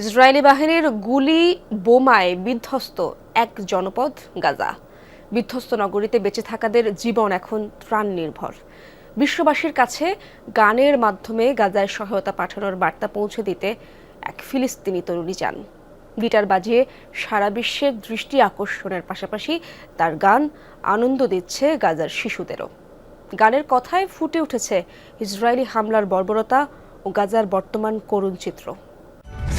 Israeli বাহিনীর গুলি বোমায় বিধ্বস্ত এক জনপদ গাজা। বিধ্বস্ত নগরীতে বেঁচে থাকাদের জীবন এখন ত্রাণ নির্ভর বিশ্ববাসীর কাছে গানের মাধ্যমে গাজায় সহায়তা পাঠানোর বার্তা পৌঁছে দিতে এক ফিলিস্তিনি তরুণী চান। গিটার বাজিয়ে সারা বিশ্বের দৃষ্টি আকর্ষণের পাশাপাশি তার গান আনন্দ দিচ্ছে গাজার শিশুদেরও। গানের কথায় ফুটে উঠেছে ইসরায়েলি হামলার বর্বরতা ও গাজার বর্তমান করুণ চিত্র।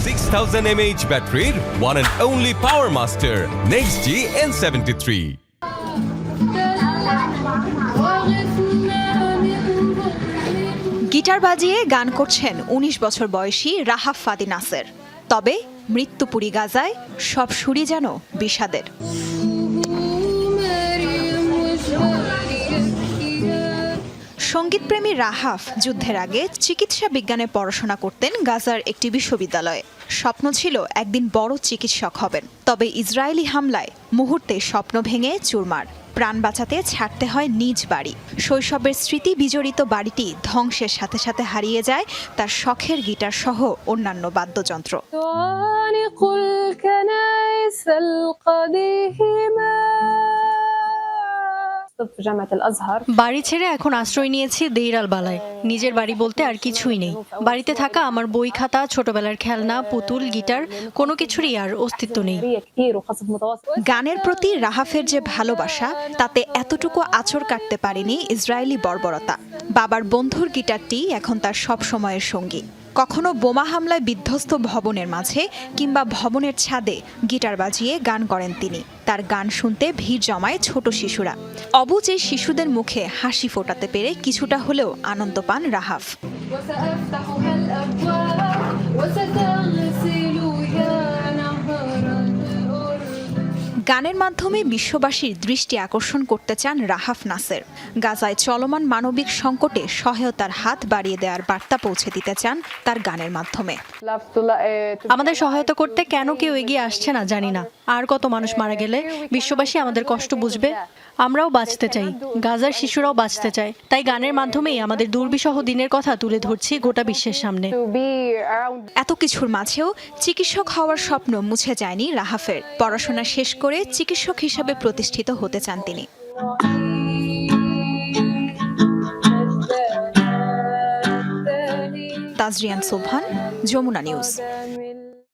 6000 mAh ব্যাটারির one and only power master, next G N73 guitar বাজিয়ে গান করছেন ১৯ বছর বয়সী রাহাফ ফাদি নাসের তবে মৃত্যুপুরী গাজায় সব সুরি যেন বিষাদের। সঙ্গীতপ্রেমী রাহাফ যুদ্ধের আগে চিকিৎসা বিজ্ঞানে পড়াশোনা করতেন গাজার একটি বিশ্ববিদ্যালয়ে। স্বপ্ন ছিল একদিন বড় চিকিৎসক হবেন। তবে ইসরায়েলি হামলায় মুহূর্তে স্বপ্ন ভেঙে চুরমার। প্রাণ বাঁচাতে ছাড়তে হয় নিজ বাড়ি। শৈশবের স্মৃতি বিজড়িত বাড়িটি ধ্বংসের সাথে সাথে হারিয়ে যায় তার শখের গিটার সহ অন্যান্য বাদ্যযন্ত্র। বাড়ি ছেড়ে এখন আশ্রয় নিয়েছি দেইরালবালায়। নিজের বাড়ি বলতে আর কিছুই নেই। বাড়িতে থাকা আমার বই খাতা ছোটবেলার খেলনা পুতুল গিটার কোনো কিছুরই আর অস্তিত্ব নেই। গানের প্রতি রাহাফের যে ভালোবাসা তাতে এতটুকু আছর কাটতে পারেনি ইসরায়েলি বর্বরতা। বাবার বন্ধুর গিটারটি এখন তার সব সময়ের সঙ্গী। কখনো বোমা হামলায় বিধ্বস্ত ভবনের মাঝে কিংবা ভবনের ছাদে গিটার বাজিয়ে গান করেন তিনি। তার গান শুনতে ভিড় জমায় ছোট শিশুরা। অবুজ এই শিশুদের মুখে হাসি ফোটাতে পেরে কিছুটা হলেও আনন্দ পান রাহাফ। গানের মাধ্যমে বিশ্ববাসীর দৃষ্টি আকর্ষণ করতে চান রাহাফ নাসের। গাজায় চলমান মানবিক সংকটে সহায়তার হাত বাড়িয়ে দেওয়ার বার্তা পৌঁছে দিতে চান তার গানের মাধ্যমে। আমাদের সহায়তা করতে কেন কেউ এগিয়ে আসছে না জানি না। আর কত মানুষ মারা গেলে বিশ্ববাসী আমাদের কষ্ট বুঝবে? আমরাও বাঁচতে চাই। গাজার শিশুরাও বাঁচতে চায়। তাই গানের মাধ্যমেই আমাদের দুর্বিষহ দিনের কথা তুলে ধরছি গোটা বিশ্বের সামনে। এত কিছুর মাঝেও চিকিৎসক হওয়ার স্বপ্ন মুছে যায়নি রাহাফের। পড়াশোনা শেষ করে চিকিৎসক হিসাবে প্রতিষ্ঠিত হতে চান তিনি। তাজরিয়ান সোভান যমুনা নিউজ।